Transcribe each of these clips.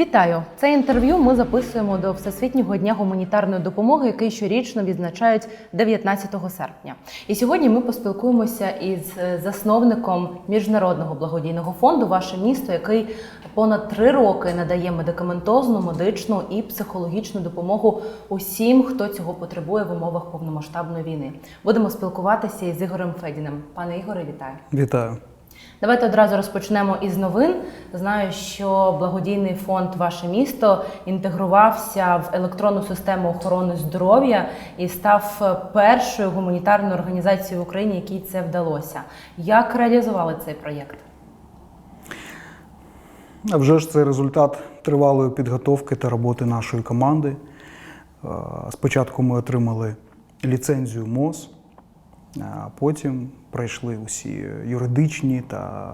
Вітаю! Це інтерв'ю ми записуємо до Всесвітнього дня гуманітарної допомоги, який щорічно відзначають 19 серпня. І сьогодні ми поспілкуємося із е, засновником міжнародного благодійного фонду Ваше місто, який понад три роки надає медикаментозну, медичну і психологічну допомогу усім, хто цього потребує в умовах повномасштабної війни. Будемо спілкуватися із Ігорем Федіним. Пане Ігоре, вітаю! Вітаю. Давайте одразу розпочнемо із новин. Знаю, що благодійний фонд Ваше місто інтегрувався в електронну систему охорони здоров'я і став першою гуманітарною організацією в Україні, якій це вдалося. Як реалізували цей проєкт? А вже ж це результат тривалої підготовки та роботи нашої команди. Е, Спочатку ми отримали ліцензію МОЗ, потім пройшли усі юридичні та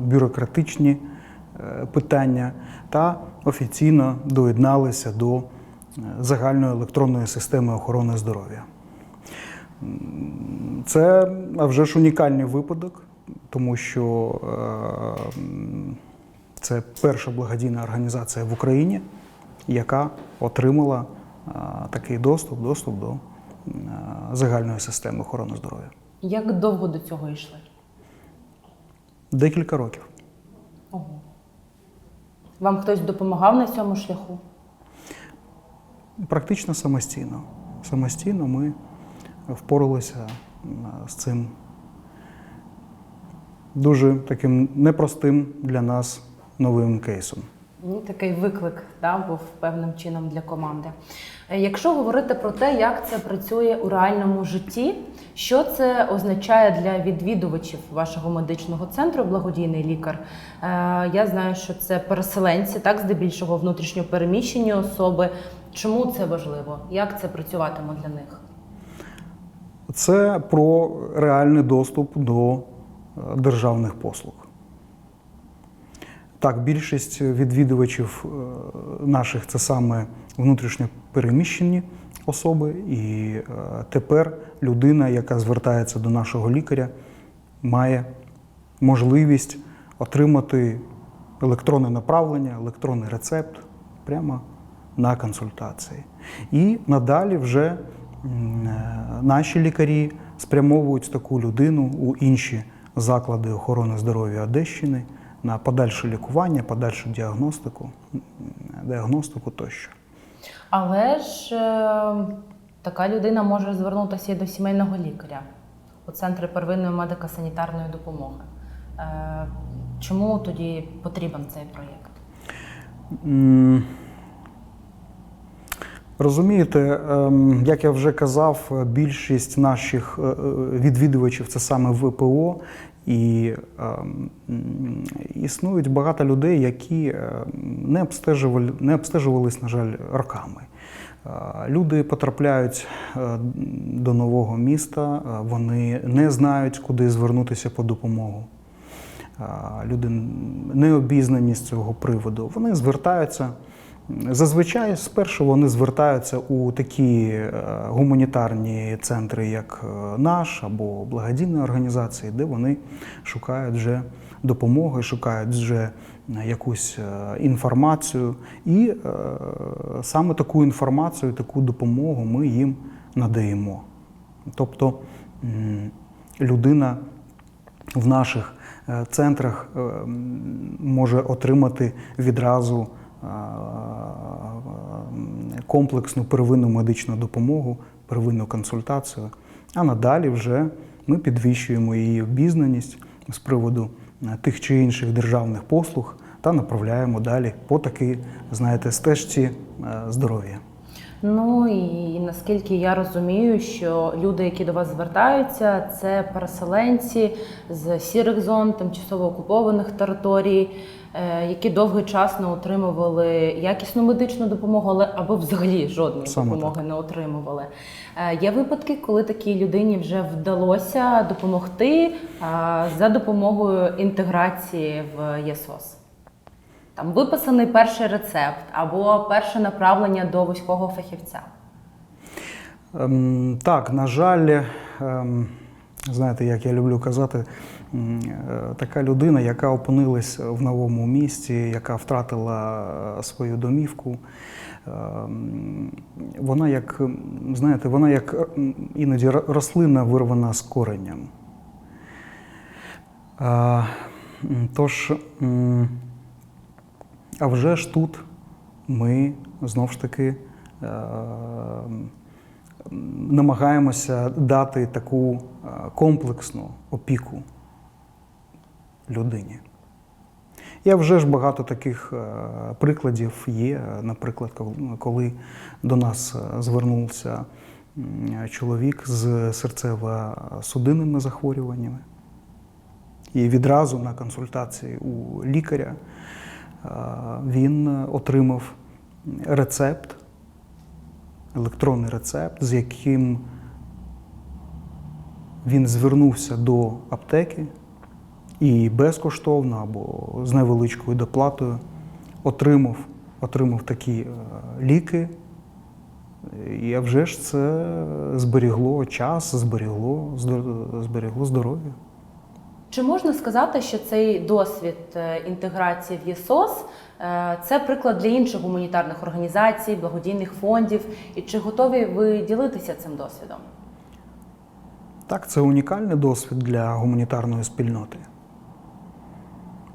бюрократичні е, питання та офіційно доєдналися до е, загальної електронної системи охорони здоров'я. Це а вже ж унікальний випадок, тому що е, це перша благодійна організація в Україні, яка отримала такий доступ, доступ до загальної системи охорони здоров'я. Як довго до цього йшли? Декілька років. Ого. Вам хтось допомагав на цьому шляху? Практично самостійно. Самостійно ми впоралися з цим дуже таким непростим для нас новим кейсом. Ну, Такий виклик да, був певним чином для команди. Е, Якщо говорити про те, як це працює у реальному житті, що це означає для відвідувачів вашого медичного центру благодійний лікар? Е, Я знаю, що це переселенці, так здебільшого внутрішньо переміщені особи. Чому це важливо? Як це працюватиме для них? Це про реальний доступ до е, державних послуг. Так, більшість відвідувачів наших це саме внутрішньо переміщені особи, і е, тепер людина, яка звертається до нашого лікаря, має можливість отримати електронне направлення, електронний рецепт прямо на консультації. І надалі вже е, наші лікарі спрямовують таку людину у інші заклади охорони здоров'я Одещини на подальше лікування, подальшу діагностику, діагностику тощо. Але ж е, така людина може звернутися і до сімейного лікаря у центри первинної медико-санітарної допомоги. Е, чому тоді потрібен цей проєкт? Розумієте, ем, як я вже казав, більшість наших е, е, відвідувачів це саме ВПО, і ем, м, існують багато людей, які е, не обстежували, не обстежувались, на жаль, роками. Е, Люди потрапляють е, до нового міста, е, вони не знають, куди звернутися по допомогу. Люди не обізнані з цього приводу. Вони звертаються. Зазвичай спершу вони звертаються у такі е, гуманітарні центри, як е, наш або благодійні організації, де вони шукають вже допомоги, шукають вже якусь е, інформацію. І саме таку інформацію, таку допомогу ми їм надаємо. Тобто людина в наших центрах може отримати відразу комплексну первинну медичну допомогу, первинну консультацію. А надалі вже ми підвищуємо її обізнаність з приводу е, тих чи інших державних послуг та направляємо далі по такій, знаєте, стежці е, здоров'я. Ну і наскільки я розумію, що люди, які до вас звертаються, це переселенці з сірих зон, тимчасово окупованих територій, які довгий час не отримували якісну медичну допомогу, але або взагалі жодної Саме допомоги не отримували. Е, Є випадки, коли такій людині вже вдалося допомогти е, за допомогою інтеграції в ЄСОС. Там виписаний перший рецепт або перше направлення до вузького фахівця. Ем, Так, на жаль, ем, знаєте, як я люблю казати, е, така людина, яка опинилась в новому місті, яка втратила е, свою домівку. е, Вона як, знаєте, вона як е, іноді рослина вирвана з коренням. Тож, а вже ж тут ми знов ж таки е, намагаємося дати таку е, комплексну опіку людині. Я вже ж багато таких е, прикладів є. Наприклад, коли до нас е, звернувся чоловік з серцево-судинними захворюваннями, і відразу на консультації у лікаря е, він отримав рецепт, електронний рецепт, з яким він звернувся до аптеки і безкоштовно або з невеличкою доплатою отримав, отримав такі е, ліки. І а вже ж це зберігло час, зберігло, зберігло здоров'я. Чи можна сказати, що цей досвід е, інтеграції в ЄСОС е, це приклад для інших гуманітарних організацій, благодійних фондів? І чи готові ви ділитися цим досвідом? Так, це унікальний досвід для гуманітарної спільноти.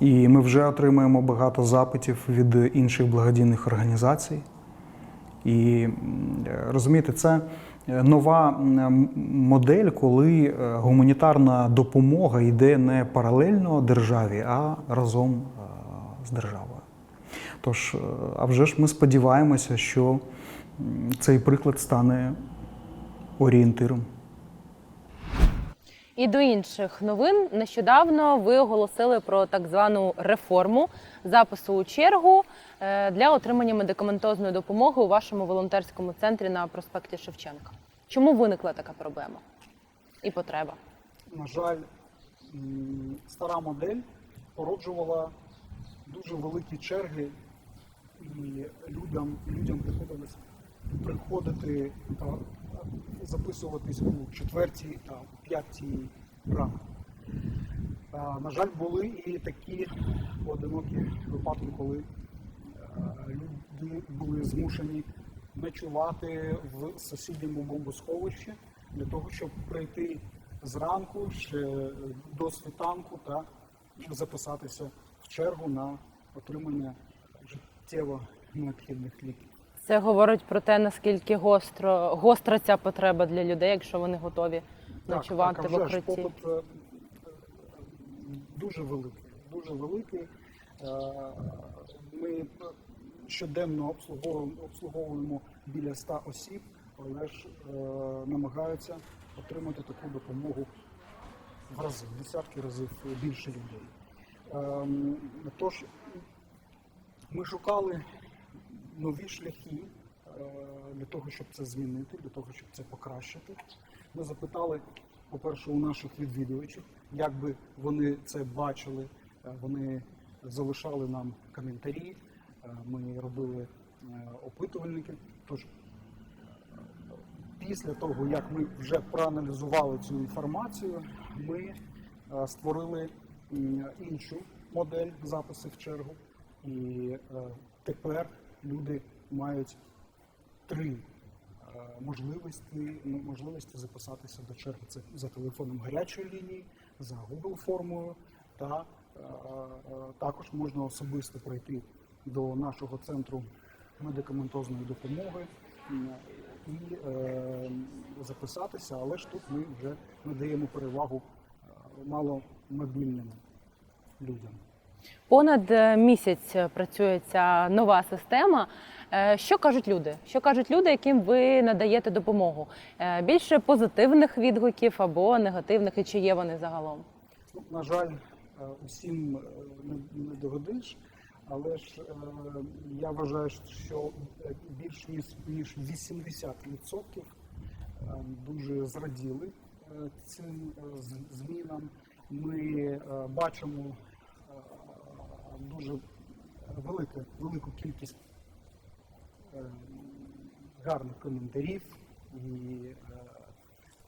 І ми вже отримуємо багато запитів від інших благодійних організацій. І розумієте, це е, нова модель, коли е, гуманітарна допомога йде не паралельно державі, а разом е, з державою. Тож, а вже ж ми сподіваємося, що цей приклад стане орієнтиром. І до інших новин нещодавно ви оголосили про так звану реформу запису у чергу е, для отримання медикаментозної допомоги у вашому волонтерському центрі на проспекті Шевченка. Чому виникла така проблема і потреба? на жаль, стара модель породжувала дуже великі черги, і людям, людям приходилось приходити та записуватись у четвертій та п'ятій ранку. На жаль, були і такі поодинокі випадки, коли е, люди були змушені ночувати в сусідньому бомбосховищі для того, щоб прийти зранку ще до світанку та записатися в чергу на отримання життєво необхідних ліків. Це говорить про те, наскільки гостро гостра ця потреба для людей, якщо вони готові ночувати так, в а вже ж укритті. попит е, дуже великий. Дуже великий. Е, Ми щоденно обслуговуємо, обслуговуємо біля 100 осіб, але ж е, намагаються отримати таку допомогу в рази, в десятки разів більше людей. Ем, Тож ми шукали нові шляхи е, для того, щоб це змінити, для того, щоб це покращити. Ми запитали, по-перше, у наших відвідувачів, як би вони це бачили. Е, Вони залишали нам коментарі, е, ми робили опитувальники. Тож після того, як ми вже проаналізували цю інформацію, ми створили іншу модель запису в чергу. І тепер люди мають три е, можливості, можливості записатися до черги. Це за телефоном гарячої лінії, за Google формою, та е, е, також можна особисто прийти до нашого центру медикаментозної допомоги і записатися, але ж тут ми вже надаємо перевагу маломобільним людям. Понад е, місяць працює ця нова система. Е, Що кажуть люди? Що кажуть люди, яким ви надаєте допомогу? Е, Більше позитивних відгуків або негативних, і чи є вони загалом? На жаль, е, усім е, не, догодиш, але ж е, я вважаю, що е, більш ніж, ніж 80% е, дуже зраділи е, цим е, змінам. Ми е, бачимо е, дуже велику, велику кількість е, гарних коментарів, і е,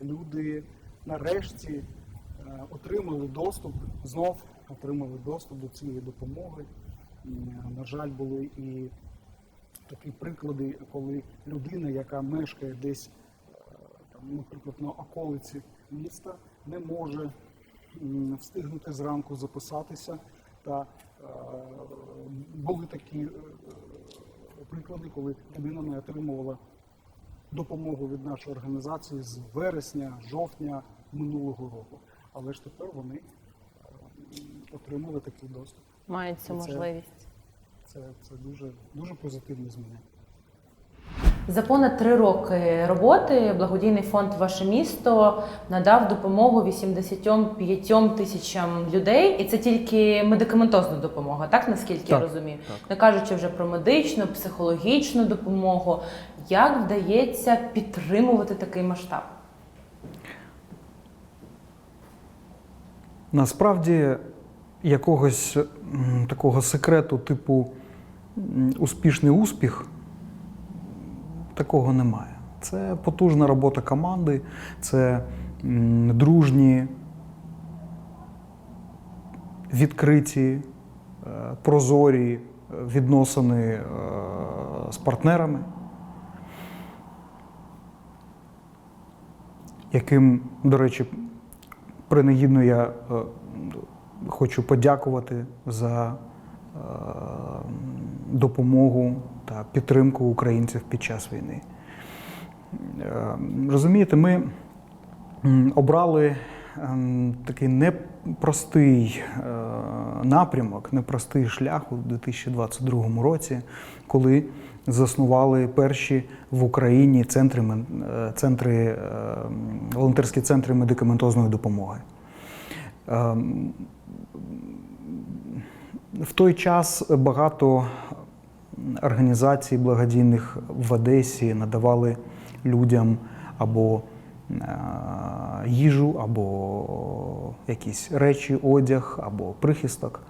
люди нарешті е, отримали доступ, знов отримали доступ до цієї допомоги. На жаль, були і такі приклади, коли людина, яка мешкає десь, там, наприклад, на околиці міста, не може встигнути зранку записатися. Та були такі е, приклади, коли людина не отримувала допомогу від нашої організації з вересня, жовтня минулого року. Але ж тепер вони е, отримали такий доступ. Мають цю можливість. Це, це дуже, дуже позитивні зміни. За понад три роки роботи благодійний фонд Ваше місто надав допомогу 85 тисячам людей, і це тільки медикаментозна допомога, так наскільки я розумію, так. не кажучи вже про медичну, психологічну допомогу. Як вдається підтримувати такий масштаб? Насправді якогось такого секрету, типу успішний успіх, такого немає. Це потужна робота команди, це дружні, відкриті, е, прозорі відносини е, з партнерами, яким, до речі, принагідно я е, хочу подякувати за допомогу та підтримку українців під час війни. Е, Розумієте, ми обрали ем, такий непростий е, напрямок, непростий шлях у 2022 році, коли заснували перші в Україні центри, е, центри, е, волонтерські центри медикаментозної допомоги. Ем, В той час багато організацій благодійних в Одесі надавали людям або е, їжу, або якісь речі, одяг, або прихисток.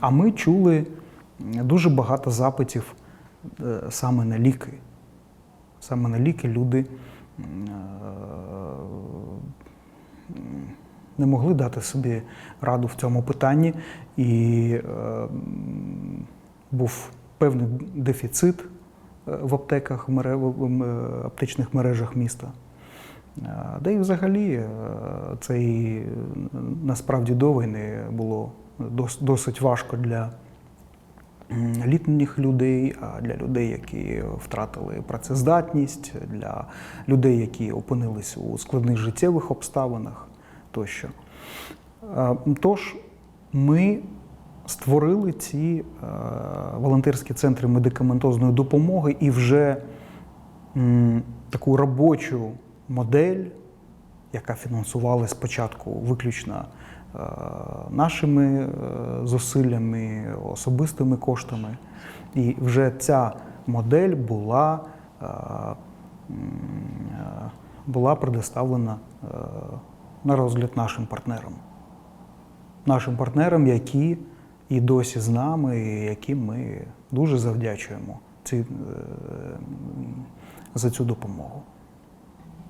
А ми чули дуже багато запитів е, саме на ліки. Саме на ліки люди е, не могли дати собі раду в цьому питанні, і був певний дефіцит е, в аптеках, в е, аптечних мережах міста. Е, Да і взагалі е, це і е, насправді до війни було досить важко для літніх людей, а для людей, які втратили працездатність, для людей, які опинились у складних життєвих обставинах тощо. Тож ми створили ці е, волонтерські центри медикаментозної допомоги і вже таку робочу модель, яка фінансувалася спочатку виключно е, нашими е, зусиллями, особистими коштами. І вже ця модель була, була предоставлена на розгляд нашим партнерам. Нашим партнерам, які і досі з нами, і яким ми дуже завдячуємо ці, е, за цю допомогу.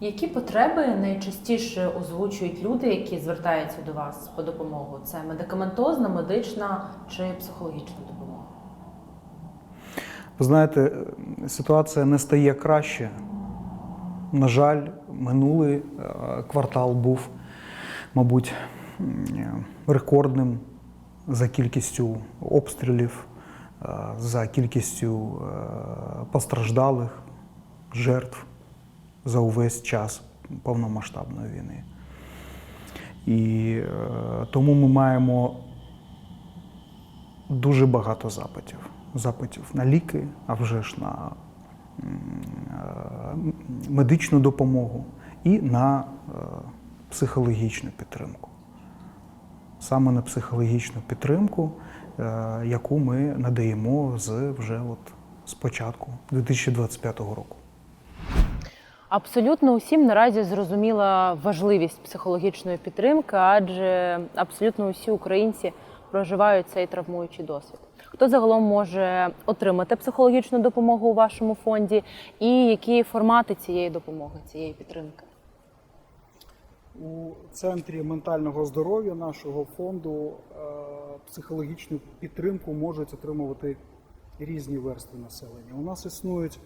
Які потреби найчастіше озвучують люди, які звертаються до вас по допомогу? Це медикаментозна, медична чи психологічна допомога? Ви знаєте, ситуація не стає краще. На жаль, минулий е, квартал був, мабуть, е, рекордним за кількістю обстрілів, е, за кількістю е, постраждалих, жертв за увесь час повномасштабної війни. І е, тому ми маємо дуже багато запитів. Запитів на ліки, а вже ж на медичну допомогу і на психологічну підтримку. Саме на психологічну підтримку, е, яку ми надаємо з вже от з початку 2025 року. Абсолютно усім наразі зрозуміла важливість психологічної підтримки, адже абсолютно усі українці проживають цей травмуючий досвід. Хто загалом може отримати психологічну допомогу у вашому фонді, і які формати цієї допомоги, цієї підтримки? У центрі ментального здоров'я нашого фонду е, психологічну підтримку можуть отримувати різні верстви населення. У нас існують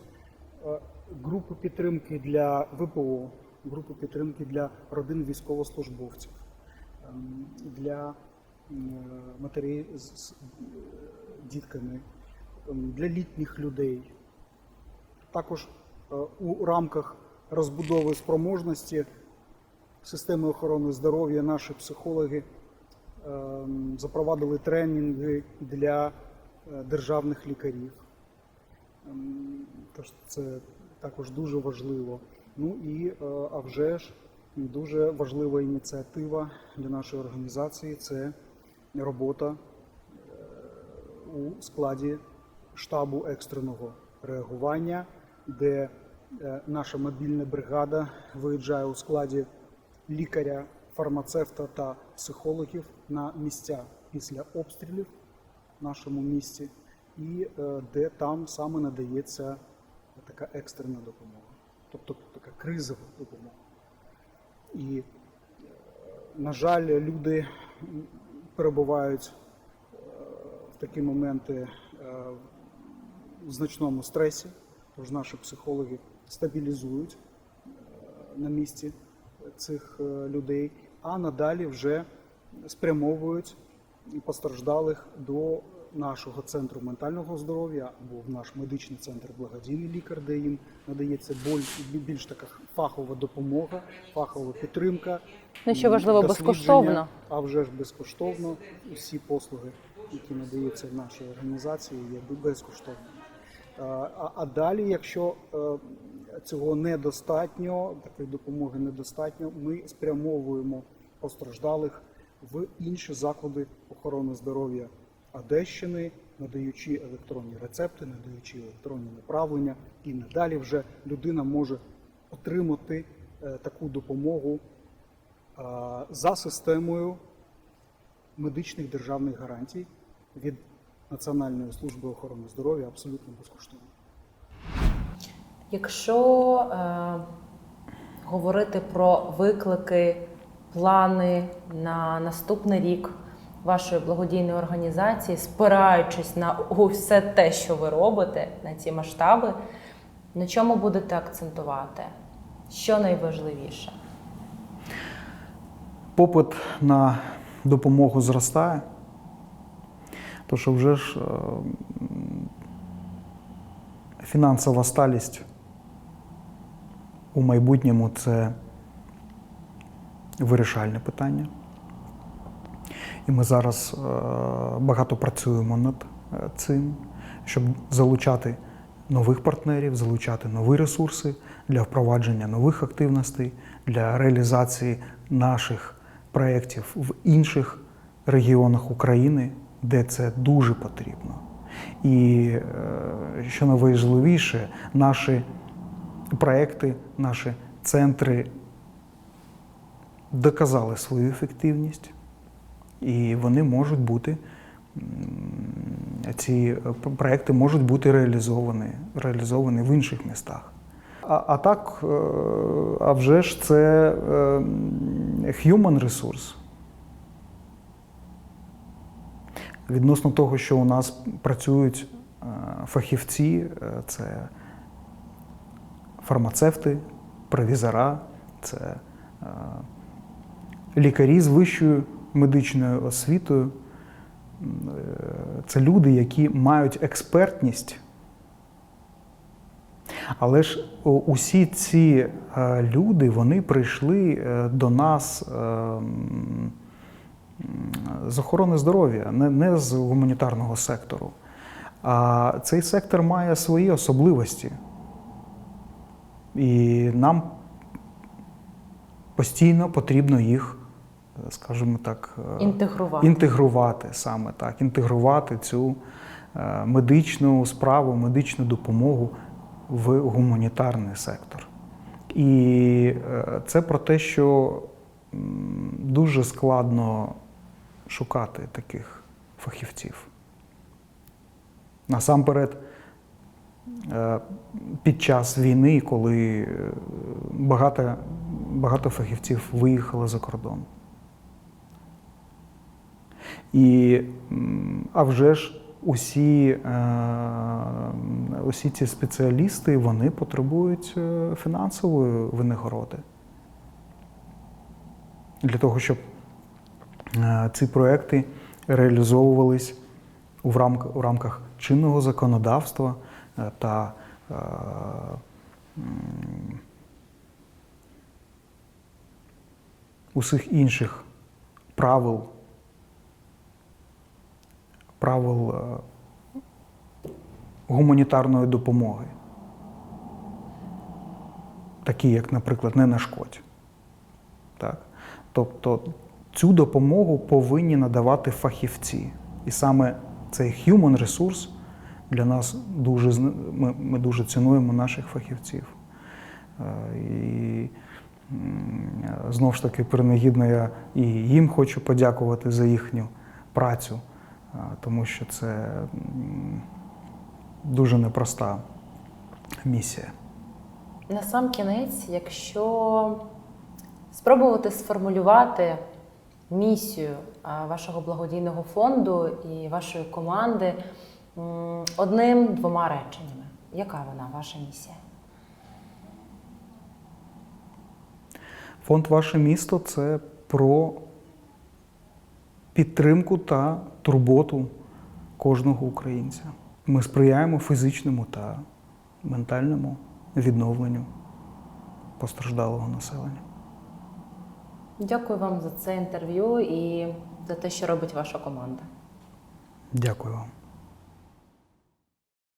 е, групи підтримки для ВПО, групи підтримки для родин військовослужбовців, ем, для е, матерей з дітками, ем, для літніх людей. Також у рамках розбудови спроможності системи охорони здоров'я наші психологи ем, запровадили тренінги для е, державних лікарів. Ем, Тож це також дуже важливо. Ну і е, а вже ж дуже важлива ініціатива для нашої організації це робота е, у складі штабу екстреного реагування, де наша мобільна бригада виїжджає у складі лікаря, фармацевта та психологів на місця після обстрілів в нашому місті, і е, де там саме надається така екстрена допомога, тобто така кризова допомога. І, е, на жаль, люди перебувають е, в такі моменти в значному стресі, тож наші психологи стабілізують на місці цих е, людей, а надалі вже спрямовують постраждалих до нашого центру ментального здоров'я або в наш медичний центр благодійний лікар, де їм надається більш така фахова допомога, фахова підтримка. Ну, що важливо, безкоштовно. А вже ж безкоштовно. Усі послуги, які надаються в нашій організації, є безкоштовними. Е, А, а далі, якщо е, цього недостатньо, такої допомоги недостатньо, ми спрямовуємо постраждалих в інші заклади охорони здоров'я Одещини, надаючи електронні рецепти, надаючи електронні направлення, і надалі вже людина може отримати е, таку допомогу е, за системою медичних державних гарантій від Національної служби охорони здоров'я абсолютно безкоштовно. Якщо е, говорити про виклики, плани на наступний рік вашої благодійної організації, спираючись на усе те, що ви робите, на ці масштаби, на чому будете акцентувати? Що найважливіше? Попит на допомогу зростає, то що вже ж е, фінансова сталість у майбутньому це вирішальне питання. І ми зараз е, багато працюємо над е, цим, щоб залучати нових партнерів, залучати нові ресурси для впровадження нових активностей, для реалізації наших проєктів в інших регіонах України, де це дуже потрібно. І е, що найважливіше, наші проекти, наші центри доказали свою ефективність, і вони можуть бути, ці проекти можуть бути реалізовані, реалізовані в інших містах. А, а так, е, а вже ж це е, human ресурс. Відносно того, що у нас працюють е, фахівці, е, це фармацевти, провізора, це е, лікарі з вищою медичною освітою. Е, Це люди, які мають експертність. Але ж усі ці е, люди вони прийшли е, до нас з охорони здоров'я, не з гуманітарного сектору. А цей сектор має свої особливості. І нам постійно потрібно їх, скажімо так, е, Інтегрувати. інтегрувати саме так, інтегрувати цю е, медичну справу, медичну допомогу в гуманітарний сектор. І е, це про те, що дуже складно шукати таких фахівців. Насамперед, під час війни, коли е, багато багато фахівців виїхали за кордон. І, а вже ж усі, е, усі ці спеціалісти вони потребують е, фінансової винагороди. Для того, щоб е, ці проекти реалізовувались у рамках, чинного законодавства е, та е, усіх інших правил, правил е, гуманітарної допомоги, такі як, наприклад, не нашкодь. Так? Тобто цю допомогу повинні надавати фахівці. І саме цей human ресурс для нас дуже ми, ми дуже цінуємо наших фахівців. Е, І знову ж таки, принагідно я і їм хочу подякувати за їхню працю, е, тому що це дуже непроста місія. На сам кінець, якщо спробувати сформулювати місію вашого благодійного фонду і вашої команди одним-двома реченнями, яка вона, ваша місія? Фонд Ваше місто це про підтримку та турботу кожного українця. Ми сприяємо фізичному та ментальному відновленню постраждалого населення. Дякую вам за це інтерв'ю і за те, що робить ваша команда. Дякую вам.